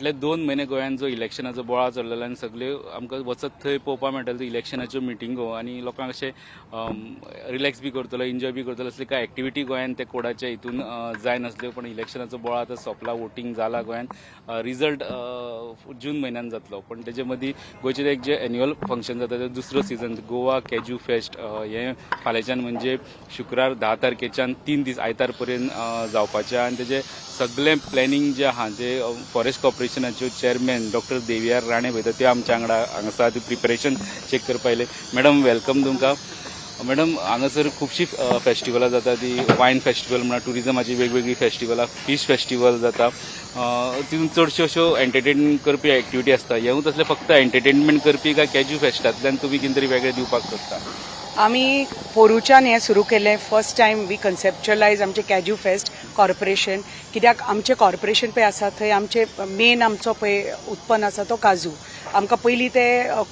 फाटले दोन म्हयने गोंयांत जो इलेक्शनाचो बोळा चल्लेलो आनी सगळे आमकां वचत थंय पळोवपाक मेळटालो इलेक्शनाच्यो मिटिंगो आनी लोकांक अशें रिलॅक्स बी करतलो एन्जॉय बी करतलो असली कांय एक्टिविटी गोंयांत ते कोडाच्या हितून जाय नासल्यो पण इलेक्शनाचो बोळा आतां सोंपला वोटींग जाला गोंयांत रिजल्ट जून म्हयन्यान जातलो. पण तेजे मदीं गोंयचें एक जे एन्युअल फंक्शन जाता ते दुसरो सिजन गोवा कॅज्यू फेस्ट हें फाल्यांच्यान म्हणजे शुक्रार धा तारखेच्यान तीन दीस आयतार पर्यंत जावपाचें. आनी तेजें सगळें प्लॅनिंग जें आहा तें फॉरेस्ट कॉर्पोरेशनाच्यो चेअरमॅन डॉक्टर देवियार राणे पळयता ते आमच्या वांगडा हांगासर ती प्रिपरेशन चेक करपा आयले मॅडम वेलकम तुमकां मॅडम हांगासर खुबशीं फेस्टिवलां जाता ती वायन फेस्टिवल म्हणा टुरिजमाची वेगवेगळी फेस्टिवलां फिश फेस्टिवल जाता. तितून चडश्यो अश्यो एंटरटेन करपी एक्टिविटी आसता हेवूच तसलें फक्त एंटरटेनमेंट करपी काय कॅज्यू फेस्टांतल्यान तुमी कितें तरी वेगळें दिवपाक सोदता आम्ही पोरुच्यान हें सुरू केलें फर्स्ट टायम वी कन्सेप्च्युअलायज आमचें कॅज्यू फेस्ट कॉर्पोरेशन कित्याक आमचें कॉर्पोरेशन पळय आसा थंय आमचें मेन आमचो पळय उत्पन्न आसा तो काजू. आमकां पयलीं ते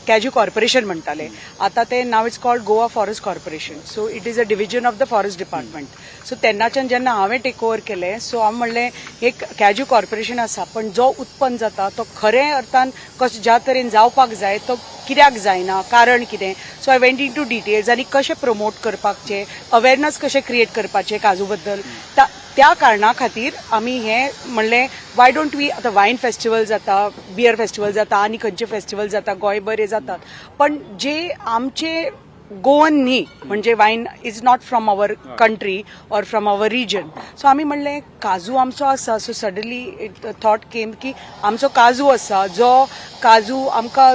कॅज्यू कॉर्पोरेशन म्हणटाले. आतां ते नाव is called Goa forest corporation so it is a division of the forest department so तेन्नाच्यान जेन्ना हांवें टेक ओवर केलें सो हांव म्हणलें एक कॅज्यू कॉर्पोरेशन आसा पण जो उत्पन्न जाता तो खरें अर्थान कसो ज्या तरेन जावपाक जाय तो कित्याक जायना कारण कितें? So I went into details गजाली कशें प्रमोट करपाचें अवेरनस कशें क्रिएट करपाचें काजू बद्दल त्या कारणा खातीर आमी हें म्हणलें वाय डोंट वी आतां वायन फेस्टिवल जाता बियर फेस्टिवल जाता आनी खंयचे फेस्टिवल जाता गोंय बरे जातात. पण जे आमचे गोवन न्ही म्हणजे wine is not from our country or from our region. So आमी म्हणलें काजू आमचो आसा so suddenly it thought came की आमचो काजू आसा जो काजू आमकां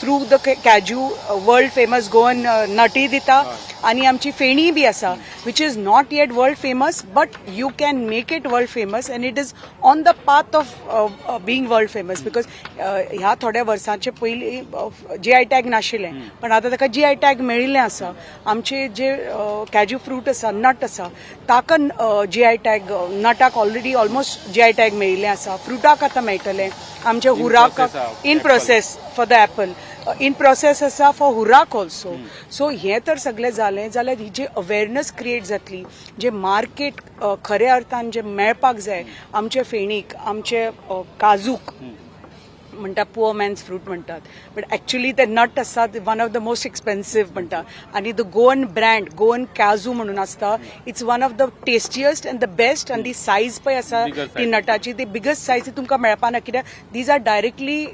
through the cashew world famous Goan nutty दिता. आनी आमची फेणी बी आसा which is not yet world famous but you can make it world famous and it is on the path of being world famous because ह्या थोड्या वर्सांचे पयलीं G I tag नाशिल्लें पण आतां ताका जी आय टॅग मेळिल्लें आसा आमचे जे कॅज्यू फ्रूट आसा नट आसा ताका G I tag नटाक already almost G I tag मेळिल्लें आसा फ्रुटाक आतां मेळटलें. आमचे urrak in. Process for the apple in process आसा फॉर हुराक ऑल्सो सो हें तर सगळें जालें जाल्यार ही जी अवेरनस क्रिएट जातली जे मार्केट खऱ्या अर्थान जे मेळपाक जाय आमचे फेणीक आमचे काजूक म्हणटा पुअर मॅन्स फ्रूट म्हणटात बट ॲक्च्युली ते नट आसा ते one of the most expensive म्हणटा आनी द गोवन ब्रँड गोवन काजू म्हणून आसता it's one of the tastiest and the best आनी ती सायज पळय आसा ती. नटाची ती बिगस्ट सायज तुमकां मेळपाना कित्याक these are directly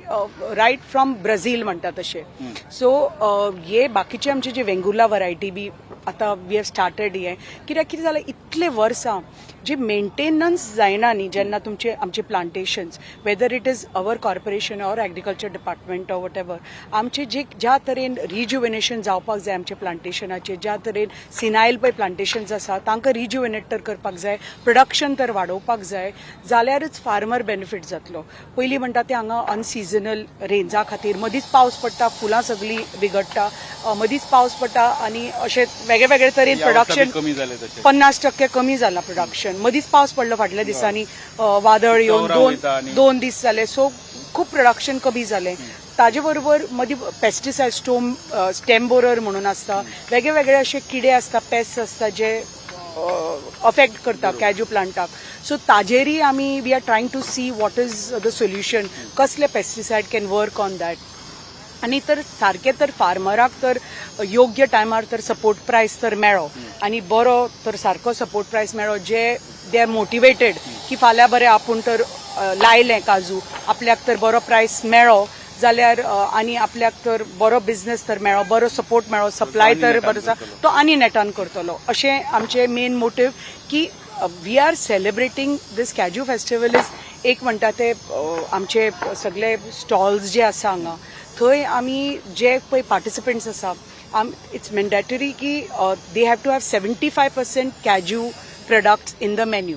right from Brazil म्हणटा तशें सो हे बाकीचे आमचे जे वेंगुर्ला वरायटी बी आतां वी हॅव स्टार्टेड हें कित्याक कितें जालें इतले वर्सां जे मेंटेनन्स जायना न्ही जेन्ना तुमचे आमचे plantations whether it is our corporation or agriculture department or whatever आमचे जे ज्या तरेन रिज्युवेनेशन जावपाक जाय आमचे प्लांटेशनाचे ज्या तरेन सिनायल पळय प्लांटेशन्स आसा तांकां रिज्युवेनेट तर करपाक जाय प्रोडक्शन तर वाडोवपाक जाय जाल्यारच फार्मर बेनिफीट जातलो. पयलीं म्हणटा ते हांगा अनसिजनल रेंजा खातीर मदींच पावस पडटा फुलां सगळीं बिगडटा मदींच पावस पडटा आनी अशें वेगळे वेगळे तरेन प्रोडक्शन पन्नास टक्के कमी जाला प्रोडक्शन मदींच पावस पडलो फाटल्या दिसांनी. वादळ येवन कवरां दोन दोन दीस जाले सो खूब प्रोडक्शन कमी जालें ताजे बरोबर मदीं पेस्टिसायड स्टोम स्टेम बोरर म्हणून आसता वेगळे वेगळे अशे किडे आसता पेस्ट आसता जे अफेक्ट करता कॅज्यू प्लांटाक सो ताजेरय आमी we are trying to see what is the solution कसले pesticide can work on that आनी तर सारकें तर फार्मराक तर योग्य टायमार तर सपोर्ट प्रायस तर मेळ्ळो आनी बरो तर सारको सपोर्ट प्रायस मेळ्ळो जे दे आर मोटिवेटेड की फाल्यां बरें आपूण तर लायलें काजू. आपल्याक तर बरो प्रायस मेळ्ळो जाल्यार आनी आपल्याक तर बरो बिझनेस तर मेळ्ळो बरो सपोर्ट मेळ्ळो सप्लाय तर बरो आसा. तो आनी नेटान करतलो. अशें आमचें मेन मोटीव की we are celebrating this cashew festival is एक म्हणटा ते आमचे सगळे स्टॉल्स जे आसा हांगा थंय आमी जे पळय पार्टिसिपंट्स आसा आम इट्स मॅन्डेटरी की they have to have seventy five percent cashew products in the menu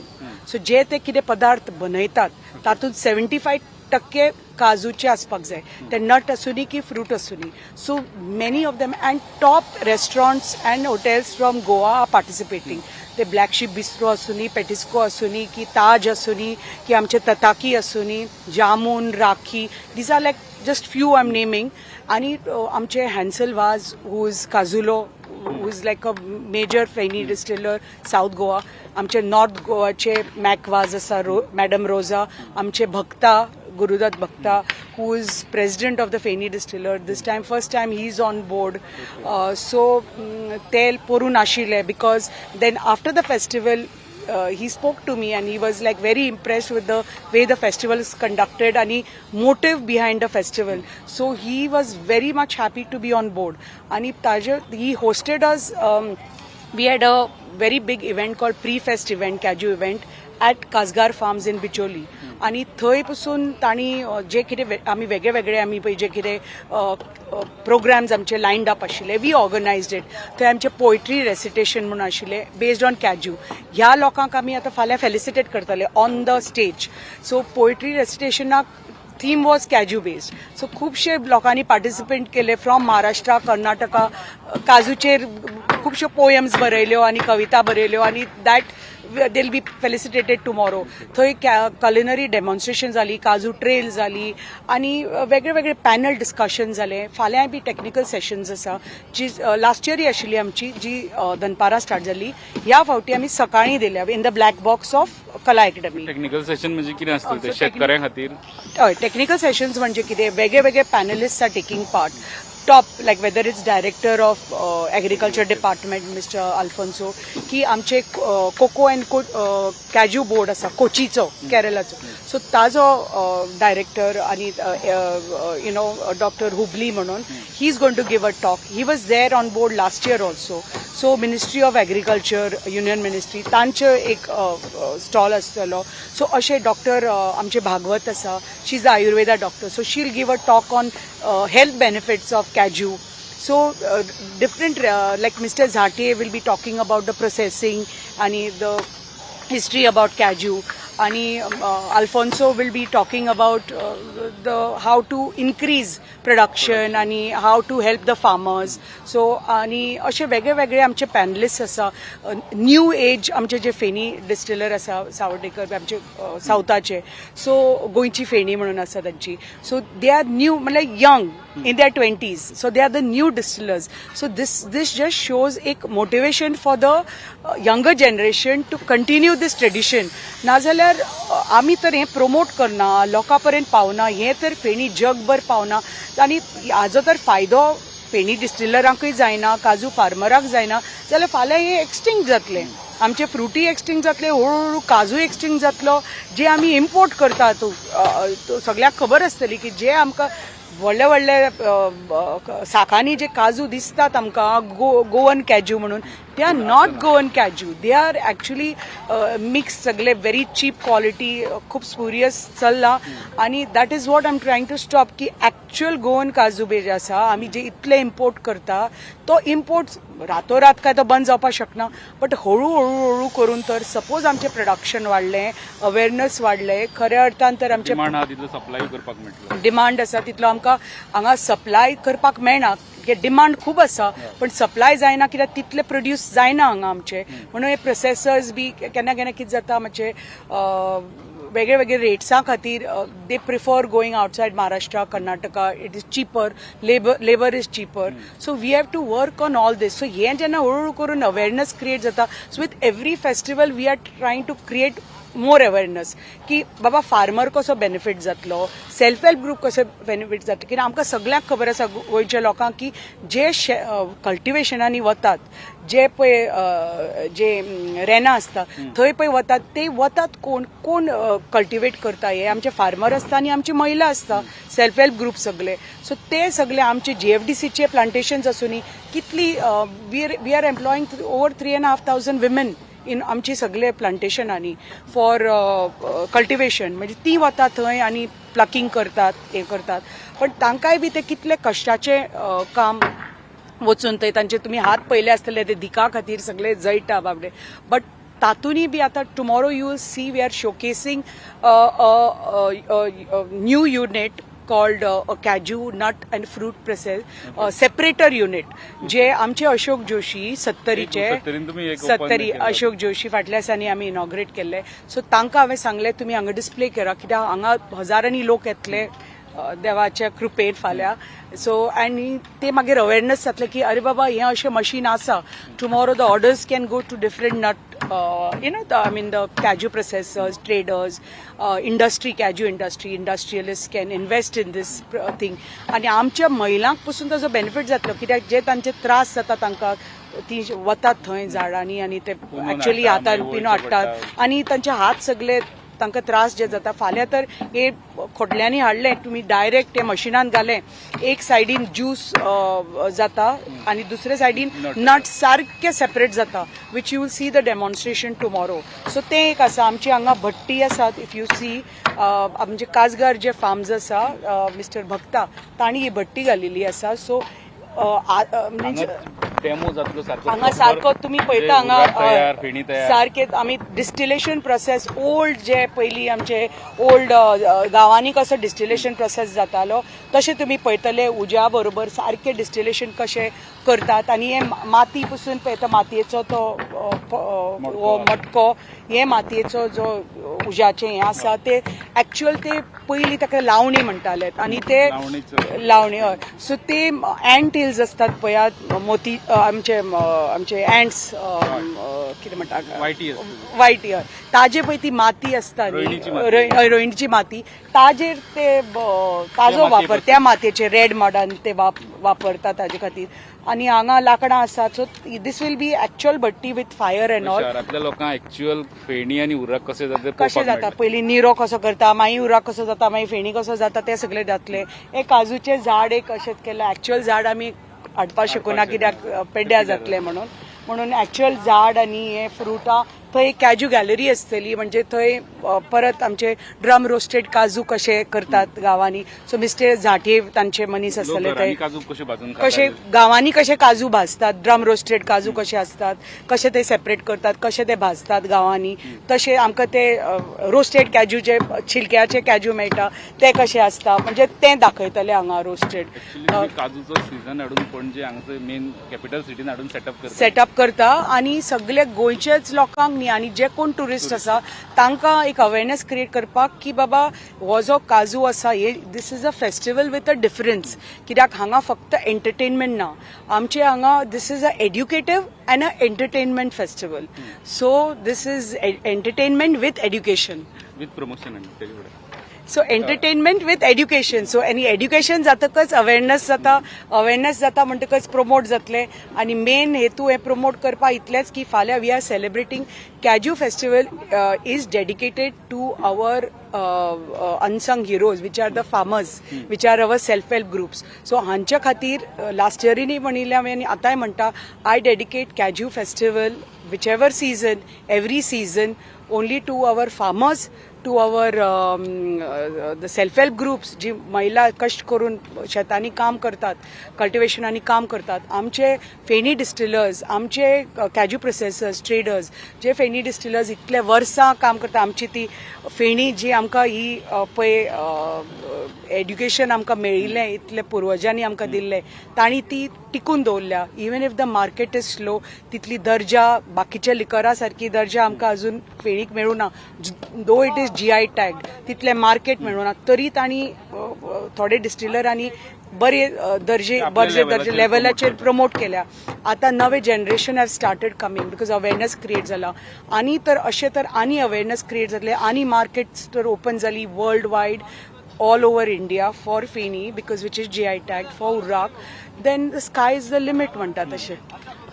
so जे ते कितें पदार्थ बनयतात तातूंत सेव्हन्टी फाय टक्के काजूचे आसपाक जाय. ते नट आसूनी की fruit आसूनी so many of them and top restaurants and hotels from Goa are participating ते ब्लॅक शीप बिस्ट्रो आसूनी पेटिस्को आसूनी की ताज आसूनी की आमचे तताकी आसूनी जामून rakhi these are like just few I am naming आणि आमचे Hansel Vaz who is Cazulo who is like a major feni distiller south Goa आमचे नॉर्थ गोवाचे मॅक वाज असा रो मॅडम रोजा आमचे Bhakta Gurudatt Bhakta who is president of the feni distiller this time first time he is on board so तेल पोरून आशिले because then after the festival festival, uh, he spoke to me and he was like very impressed with the way the festival is conducted and he motive behind the festival so he was very much happy to be on board and he, Taja, he hosted us um, we had a very big event called pre-fest event cashew event at Kajgar farms in Bicholim आणि थंय पसून तांणी जे कितें आमी वेगळे वेगळे आमी पळय जे कितें प्रोग्राम्स आमचे लायन्ड अप आशिल्ले वी ऑर्गनायज्ड इट थंय आमचे पोयट्री रेसिटेशन म्हणून आशिल्ले बेस्ड ऑन कॅज्यू ह्या लोकांक आमी आतां फाल्यां फेलिसिटेट करतले on the stage so poetry रेसिटेशनाक theme was cashew based so खुबशे लोकांनी पार्टिसिपेट केले फ्रॉम महाराष्ट्रा कर्नाटका काजूचेर खुबश्यो पोयम्स बरयल्यो आनी कविता बरयल्यो. आनी that they'll be felicitated tomorrow थंय कलिनरी डेमॉन्स्ट्रेशन जाली काजू ट्रेल जाली आनी वेगळे वेगळे पॅनल डिस्कशन जाले फाल्यां बी टेक्निकल सेशन्स आसा जी लास्ट इयरी आशिल्ली आमची जी दनपारां स्टार्ट जाली ह्या फावटी आमी सकाळीं दिल्या in the black box of Kala academy technical session म्हणजे कितें आसता ते? Also शेतकऱ्यां खातीर हय टेक्निकल सेशन्स म्हणजे कितें? वेगळे वेगळे panelist are taking part top like whether is director of agriculture department mister Alphonso की आमचे cocoa and co cashew board आसा कोचीचो केरलाचो सो ताजो डायरेक्टर आनी यु नो डॉक्टर हुबली म्हणून he is going to give a talk he was there on board last year also so ministry of agriculture union ministry तांचे एक stall आसतलो so असे डॉक्टर आमचे भागवत आसा she is the Ayurveda doctor so she'll give a talk on health benefits of cashew So uh, different, uh, like Mr. Zhate will be talking about the processing and the history about Kaju. Uh, Alfonso will be talking about uh, the how to increase production and how to help the farmers. So आणि असे वेगळे वेगळे आमचे panellist आसा new age आमचे जे Feni distiller आसा सावड्डेकर आमचे सावथाचे सो गोंयची फेणी म्हणून आसा तांची सो दे आर न्यू म्हणल्यार young in their twenties so they are the new distillers so this this just shows एक motivation for the younger generation to continue this tradition नाजाल्यार जाल्यार आमी तर हें प्रमोट करना लोकां पर्यंत पावना हें तर फेणी जगभर पावना. आनी हाजो तर फायदो फेणी डिस्टिलरांकूय जायना काजू फार्मराक जायना. जाल्यार फाल्यां हें एक्सटिंक्ट जातलें. आमचे फ्रुटी एक्सटिंक्ट जातले हळूहळू काजू एक्सटिंक्ट जातलो. जे आमी इम्पोर्ट करतात सगळ्याक खबर आसतली की जे आमकां व्हडले व्हडले साकांनी जे काजू दिसतात आमकां गो गोवन कॅज्यू म्हणून they are not Goan cashew they are actually mix सगळे व्हेरी चीप क्वालिटी खूप स्पुरियस चल्ला. आणि that is what I am trying to stop की ॲक्च्युअल गोवन काजू बे जे आसा आमी जे इतले इम्पोर्ट करता तो इम्पोर्ट रातोरात काय तो बंद जावपाक शकना बट हळू हळू हळू करून तर सपोज आमचें प्रोडक्शन वाडलें अवेरनस वाडलें खऱ्या अर्थान तर आमचें डिमांड आसा तितलो आमकां हांगा सप्लाय करपाक मेळना डिमांड खूब आसा पण सप्लाय जायना कित्याक तितले प्रोड्यूस जायना हांगा आमचे. म्हणून हे प्रोसेसर्स बी केन्ना केन्ना कितें जाता मातशे अं, वेगळे वेगळे रेट्सां खातीर they prefer going outside Maharashtra Karnataka it is cheaper labour labour is cheaper so we have to work on all this so हें जेन्ना हळूहळू करून अवेरनस क्रिएट जाता. So with every festival we are trying to create more awareness की बाबा farmer कसो benefit जातलो self help group कसो बेनिफीट जातलो कित्याक आमकां सगळ्यांक खबर आसा गोंयच्या लोकांक की जे कल्टिवेशनांनी वतात जे पळय जे रेनां आसता थंय पळय वतात ते वतात कोण कोण कल्टिवेट करता हे? आमचे फार्मर आसता आनी आमची महिला आसता सेल्फ हेल्प ग्रुप सगळे. सो ते सगळे आमचे जे एफ डी सीचे प्लांटेशन्स आसूनी कितली we are we are employing over three and half thousand women in आमची सगळे प्लांटेशनांनी फॉर कल्टिवेशन म्हणजे ती वता थंय आनी प्लकिंग करतात हे करतात. पण तांकांय बी ते कितले कश्टाचें uh, काम वचून थंय तांचे तुमी हात पयले आसतले ते दिका खातीर सगळे जळटा बाबडे. बट तातूंय बी आतां tomorrow you will see we are showcasing new unit called cashew nut and fruit process separator unit जे आमचे अशोक जोशी सत्तरीचे सत्तरी केलं. अशोक जोशी फाटल्या दिसांनी आमी इनॉग्रेट केल्ले सो तांकां हांवें सांगलें तुमी हांगा डिस्प्ले करा कित्याक हांगा हजारांनी लोक येतले देवाच्या कृपेन फाल्यां. सो आनी ते मागीर अवेरनस जातले की अरे बाबा हें अशें मशीन आसा tomorrow the orders can go to different nut you know I mean the cashew processors traders industry cashew industry industrialist can invest in this thing आनी आमच्या महिलांक पसून ताजो बेनिफीट जातलो कित्याक जे तांचे त्रास जाता तांकां ती वतात थंय झाडांनी आनी ते हाडटा, हातान पिनो हाडटात. आनी तांचे हात सगळे तांकां त्रास जे जाता फाल्यां तर हे खोटल्यांनी हाडले तुमी डायरेक्ट ते मशिनान घाले. एक सायडीन ज्यूस जाता आनी दुसरे सायडीन. नट. सारके सेपरेट जाता which you will see the demonstration tomorrow so तें एक आसा. आमची हांगा भट्टी आसात इफ यू सी आमचे काजगार जे फार्म्स आसा मिस्टर भक्ता तांणी ही भट्टी घालिल्ली आसा. सो म्हणजे डेमो जातलो सारको हांगा सारको तुमी पळयता हांगा फेणी तयार सारके आमी डिस्टिलेशन प्रोसेस ओल्ड जे पयलीं आमचे ओल्ड गांवांनी कसो डिस्टिलेशन प्रोसेस जातालो तशें तुमी पळयतले उज्या बरोबर सारके डिस्टिलेशन कशें करतात आनी हे माती पसून पळयता मातयेचो तो हो मटको. हे मातयेचो जो उज्याचें हें आसा ते एक्चुअल ते पयलीं ताका लावणी म्हणटाले आनी ते. लावणी हय. सो ते अँट हिल्स असतात पळयात मोती आमचे आमचे अँट्स कितें म्हणटा वायटी असता. वायट हय ताजे पळय ती माती आसता न्ही, रोयणीची माती. ताजेर ते ताजो वापर त्या मातयेचे रेड मॉडान ते वाप- वापरतात ताजे खातीर. आनी हांगा लाकडां आसात. So this will be actual भट्टी विथ फायर एंड ऑल शहरांतल्या लोकांक ऍक्च्युअल फेणी आणि उर्राक कसे जाता कशें जाता. पयलीं निरो कसो करता? मागीर उराक कसो जाता? मागीर फेणी कसो जाता? ते सगळे जातले. एक काजूचे झाड एक अशें केलें. एक्च्युअल झाड आमी हाडपाक शकूना कित्याक अ, पेड्ड्या जातले म्हणून. म्हणून एक्च्युअल झाड आनी हे फ्रुटां थंय कॅज्यू गॅलरी आसतली म्हणजे थंय परत आमचे ड्रम रोस्टेड काजू कशे करतात गांवांनी. सो मिस्टर झांटये तांचे मनीस आसतले काजू कशे गांवांनी कशे काजू भाजतात ड्रम रोस्टेड काजू कशे असतात कशे ते सेपरेट करतात कशे ते भाजतात गांवांनी. तशे आमकां ते रोस्टेड कॅज्यूचे छिलक्याचे कॅज्यू मेळटा ते कशे आसता म्हणजे ते दाखयतले हांगा रोस्टेड काजूचो सीझन हाडून पणजे हांगासर मेन कॅपिटल सिटीन हाडून सेटअप करता. सेटअप करता आणि सगळे गोंयचेच लोकांक न्ही आनी जे कोण टुरिस्ट आसा तांकां एक अवेरनेस क्रिएट करपाक की बाबा हो जो काजू आसा हे this is a festival with a difference कित्याक हांगा फक्त एंटरटेनमेंट ना. आमचे हांगा this is a educative and a entertainment festival so this is entertainment with education with promotion. So entertainment with education so any education जातकच awareness जाता awareness जाता म्हणटकच प्रमोट जातले. आनी मेन हेतू हे प्रमोट करपा इतलेंच की फाल्यां we are celebrating cashew festival is dedicated to our unsung heroes which are the farmers which are our self help groups so हांच्या खातीर लास्ट इयरीनी म्हणिल्लें हांवें आनी आतांय म्हणटा I dedicate cashew festival whichever season every season only to our farmers to our the self help groups जी महिला कश्ट करून शेतांनी काम करतात कल्टिवेशनांनी काम करतात आमचे फेनी डिस्टिलर्स आमचे कॅज्यू प्रोसेसर्स ट्रेडर्स जे फेनी डिस्टिलर्स इतले वर्सां काम करता आमची ती फेणी जी आमकां ही पळय एड्युकेशन आमकां मेळिल्लें इतले पुर्वजांनी आमकां दिल्लें तांणी ती टिकून दवरल्या. Even if the market is slow तितली दर्जा बाकीच्या लिकरा सारकी दर्जा आमकां अजून फेणीक मेळूना. Though it is G I tag title market मेळूना तरी तांणी थोडे डिस्टिलरांनी बरे दर्जे बरे दर्जे लेवलाचेर प्रमोट केल्या. आतां नवे generation have started coming because awareness create जाला आनी तर अशें तर आनी अवेरनेस क्रिएट जातले आनी मार्केट्स तर ओपन जाली worldwide all over India for feni because which is G I tag for urrak then the sky is the limit म्हणटा तशें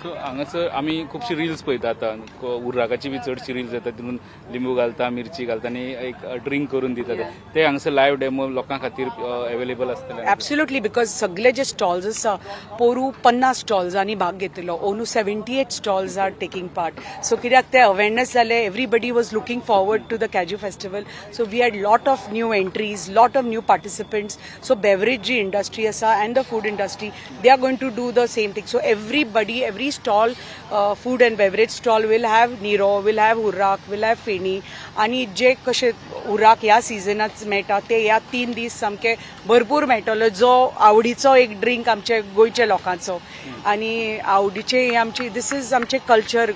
सो हांगासर आमी खुबशी रिल्स पळयता आतां उर्राकाची बी चडशी रिल्स येता तितून लिंबू घालता मिरची घालता आनी एक ड्रिंक करून दिता ते. हांगासर लायव्ह डेमो लोकां खातीर अवेलेबल आसतले ॲब्सोल्युटली बिकॉज सगळे जे स्टॉल्स आसा पोरू पन्नास स्टॉल्सांनी भाग घेतिल्लो. ओनू seventy eight stalls are taking part so कित्याक ते अवेरनेस जाले everybody was looking forward to the cashew festival so we had lot of new entries lot of new participants so beverage G industry आसा and the food industry they are going to do the same thing so everybody every stall food and beverage stall will have niro will have urrak will have feni आनी जे कशे उर्राक ह्या सिजनात मेळटा ते ह्या तीन दीस सामके भरपूर मेळटलो जो आवडीचो एक ड्रिंक आमचे गोंयच्या लोकांचो. आनी आवडीचे हे आमची दीस इज आमचे कल्चर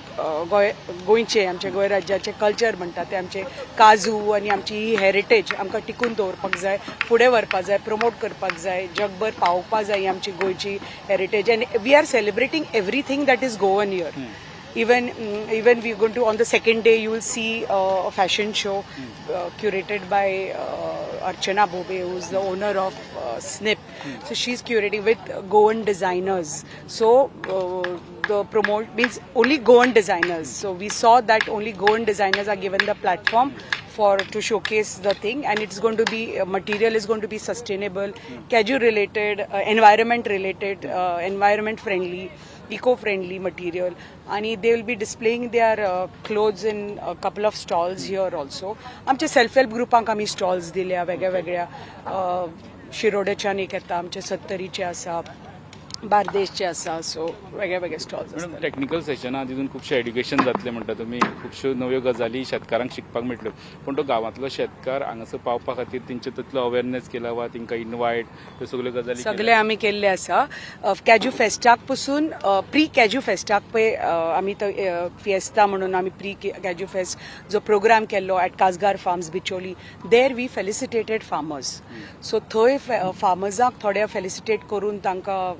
गोंय गोंयचे आमचे गोंय राज्याचे कल्चर म्हणटा ते आमचे. काजू आनी आमची ही हेरिटेज आमकां टिकून दवरपाक जाय फुडें व्हरपाक जाय प्रमोट करपाक जाय जगभर पावोवपाक जाय ही आमची गोंयची हेरिटेज आनी we are celebrating everything that is Goan year even mm, even we're going to on the second day you will see uh, a fashion show uh, curated by uh, Archana Bobe, who's the owner of uh, Snip. So she's curating with Goan designers. So uh, the promote means only Goan designers. So we saw that only Goan designers are given the platform for to showcase the thing and it's going to be uh, material is going to be sustainable casual related uh, environment related uh, environment friendly eco friendly material आणि they will be displaying their uh, clothes in a couple of stalls here आमच्या self help ग्रुपांक आमी stalls दिल्या वेगळ्या वेगळ्या अ, शिरोडेच्यान एक येता आमचे सत्तरीचे आसा बार्देशचे आसा सो वेगळे वेगळे स्टॉल्स टेक्निकल सेशनां तितून खुबशें एड्युकेशन जातलें म्हणटा तुमी खुबश्यो नव्यो गजाली शेतकारांक शिकपाक मेळटल्यो पूण तो गांवांतलो शेतकार हांगासर पावपा खातीर तेंचे तितलो अवेरनेस केला वा तांकां इनवायट त्यो सगल्यो गजाली सगळे आमी केल्ले आसा कॅज्यू फेस्टाक पसून प्री कॅज्यू फेस्टाक पळय आमी तो फिएस्ता म्हणून आमी प्री कॅज्यू फेस्ट जो प्रोग्राम केल्लो at Kasgar farms Bicholim there we felicitated farmers so थंय फार्मर्सांक थोडे फेलिसिटेट करून तांकां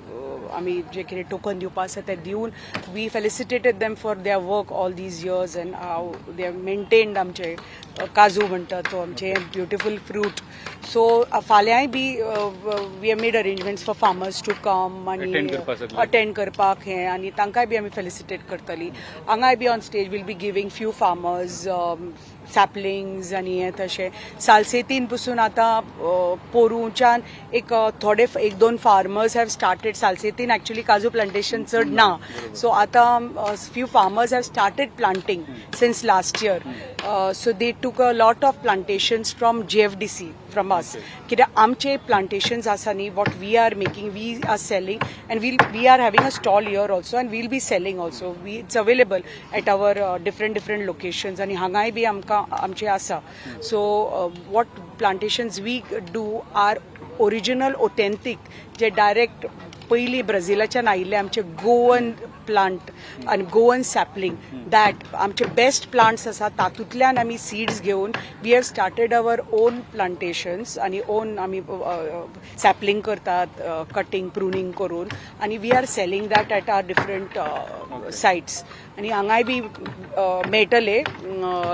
अ, आमी जे कितें टोकन दिवपा आसा तें दिवन we felicitated them for their work all these years and how they maintained आमचे अ, काजू म्हणटा तो आमचे ब्युटिफूल फ्रूट सो फाल्यांय बी we have made arrangements for farmers to come आनी. अटेंड करपाक हें आनी तांकांय बी आमी फेलिसिटेट करतली. हांगाय बी on stage will be giving few farmers saplings आनी तशें सालसेतीन पसून आतां पोरूच्यान एक थोडे एक दोन फार्मर्स हॅव स्टार्टेड सालसेतीन ॲक्च्युली काजू प्लांटेशन चड ना. सो आतां few farmers have started planting since last year so they took a lot of plantations from J F D C from us कित्याक आमचे प्लांटेशन्स आसा न्ही what we are making we are selling and will we are having a stall here also and will be selling also we it's available at our different different locations आनी हांगाय बी आमचे आसा so what plantations we do are original authentic जे direct पयलीं ब्राझिलाच्यान आयिल्ले आमचे गोवन प्लांट आनी गोवन सॅपलिंग दॅट आमचे बेस्ट प्लांट्स आसा तातूंतल्यान आमी सीड्स घेवन we have started our own plantations आनी ओन आमी सॅपलिंग करतात कटींग प्रुनींग करून आनी we are selling that at our different sites आनी हांगाय बी मेळटले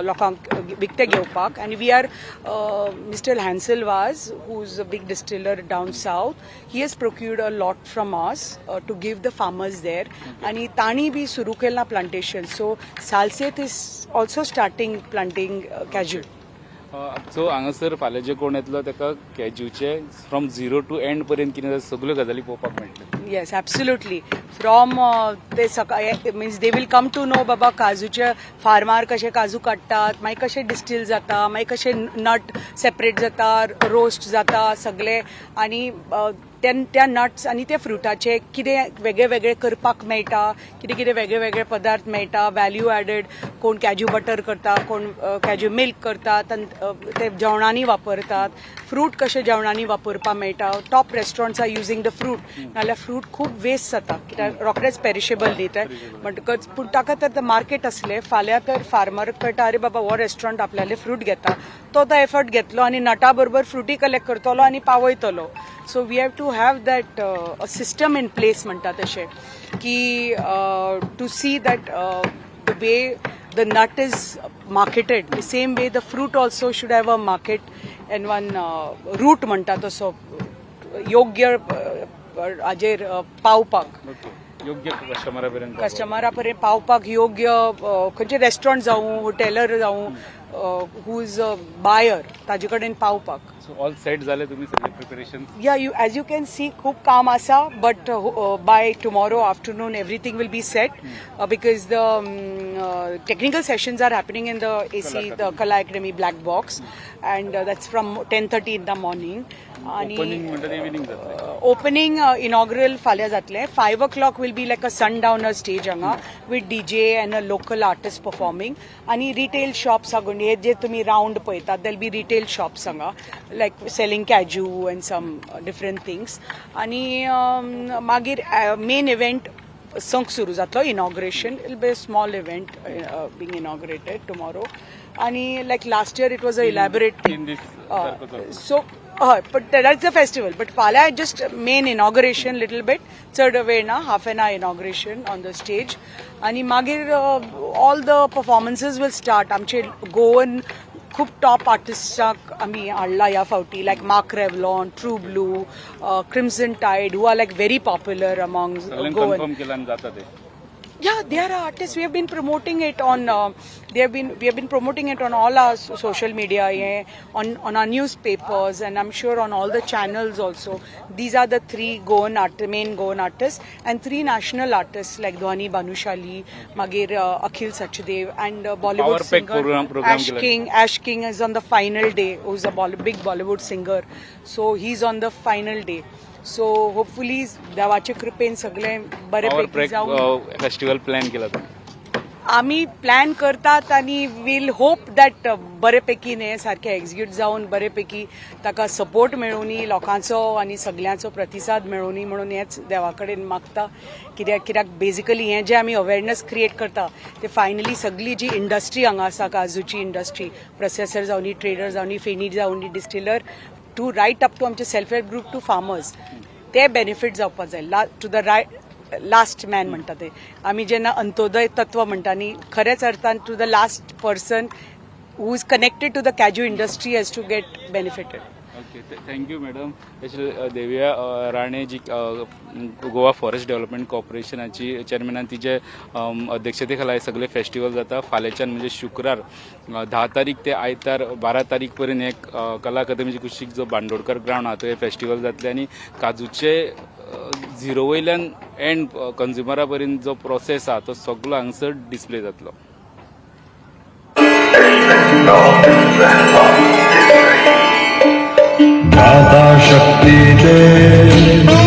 लोकांक विकते घेवपाक. आनी we are mister Hansel Vaz who is a big distiller down south he has procured a lot from us to give the farmers there आनी तांणी बी सुरू केलां plantation so Salcete is also starting planting cashew so हांगासर फाल्यां जे कोण येतलो ताका कॅज्यूचे फ्रॉम झिरो टू एंड पर्यंत कितें सगल्यो गजाली पळोवपाक मेळटल्यो येस ॲब्सुल्युटली फ्रॉम ते सकाळी means they will come to know बाबा काजूचे फार्मार कशे काजू काडटात मागीर कशे डिस्टील जाता मागीर कशे नट सेपरेट जाता रोस्ट जाता सगळे. आनी त्या त्या नट्स आनी त्या फ्रुटाचे कितें वेगळे वेगळे करपाक मेळटा कितें कितें वेगळे वेगळे पदार्थ मेळटा वॅल्यू एडेड कोण कॅज्यू बटर करता कोण कॅज्यू मिल्क करतात ते जेवणांनी वापरतात. फ्रूट कशे जेवणांनी वापरपाक मेळटा. Top restaurants are using the fruit नाजाल्यार फ्रूट खूब वेस्ट जाता. कित्याक रोखडेच पेरिशेबल न्ही म्हणटकच पूण ताका तर मार्केट असले फाल्यां तर फार्मर कळटा अरे बाबा हो रेस्टॉरंट आपल्याले फ्रूट घेता. तो तो एफर्ट घेतलो आनी नटा बरोबर फ्रुटी कलेक्ट करतलो आनी पावयतलो. So we have to have that a system in place म्हणटा तशें की to see that the way the nut is marketed the same way the fruit also should have a market and one uh, root म्हणटा तसो योग्य uh, हाजेर uh, पावपाक. Okay योग्य कस्टमरा पर्यंत कस्टमरा पर्यंत पावपाक योग्य uh, खंयचे रेस्टॉरंट जावं हॉटेलर जावं हू इज अ बायर ताजे कडेन पावपाक सो ऑल सेट जाले तुमी सगळे preparation Yeah, you as you can see, खूप काम asa, but uh, uh, by tomorrow afternoon everything will be set uh, because the um, uh, technical sessions are happening in the AC, the Kala Academy Black Box, and uh, that's from 10:30 in the morning. आणि opening inaugural फाल्यां जातलें five o'clock will be like a sundowner stage हांगा with DJ and a local artist performing आनी retail shops हांगा हे जे तुमी round पळयतात देल बी रिटेल शॉप्स हांगा like selling cashew and some different things आनी मागीर मेन इव्हेंट संक सुरू जातलो inauguration will be small event being inaugurated tomorrow आनी like last year it was a elaborate. So हय but that's the festival but फाल्यां just main inauguration little bit चड वेळ ना half an hour inauguration on the stage आनी मागीर all the performances will start आमचे गोवन खूब टॉप आर्टिस्टांक आमी हाडला ह्या फावटी like Mark Revlon True Blue Crimson Tide who are like very popular among Goan Yeah, there are artists. We have been promoting it on. Uh, they have been. We have been promoting it on all our social media, yeah, on on our newspapers, and I'm sure on all the channels also. These are the three Goan art, main Goan artists, and three national artists like Dhwani Banushali, Magir uh, Akhil Sachdev, and uh, Bollywood Power singer program- program Ash. King. Ash King is on the final day. Who's a big Bollywood singer, so he's on the final day. So hopefully देवाचे कृपेन सगळे जाऊन festival plan केला आम्ही plan करतात आणि will hope that बरेपैकी हे सारखे एक्झिक्यूट जावन बरेपैकी ताका सपोर्ट मेळोनी लोकांचो आनी सगळ्यांचो प्रतिसाद मेळोनी म्हणून हेच देवा कडेन मागता. कित्याक कित्याक बेजिकली हें जें आमी अवेरनेस क्रिएट करता ते फायनली सगळी जी इंडस्ट्री हांगा आसा काजूची इंडस्ट्री प्रोसेसर जावनी ट्रेडर जावनी feni जावनी distiller to right up to आमचे self help group to farmers ते बेनिफीट जावपाक जाय. ला to the right last man म्हणटा ते. आम्ही जेन्ना अंत्योदय तत्व म्हणटा न्ही खरेच अर्थान to the last person who is connected to the cashew industry has to get benefited okay thank you madam actually Deviya Rane ji Goa forest development कॉर्पोरेशनाची चेअरमॅनान तिचे um, अध्यक्षते खाला हे सगळे फेस्टिवल जाता फाल्यांच्यान म्हणजे शुक्रार धा तारीख ते आयतार बारा तारीख पर्यंत एक कला अकादमीची कुशीक जो बांदोडकर ग्रावंड आहा हे फेस्टिवल जातले. आनी काजूचे झिरो वयल्यान एंड कंज्युमरा पर्यंत जो प्रोसेस आहा तो सगळो हांगसर डिस्प्ले जातलो. दाता शक्ती दे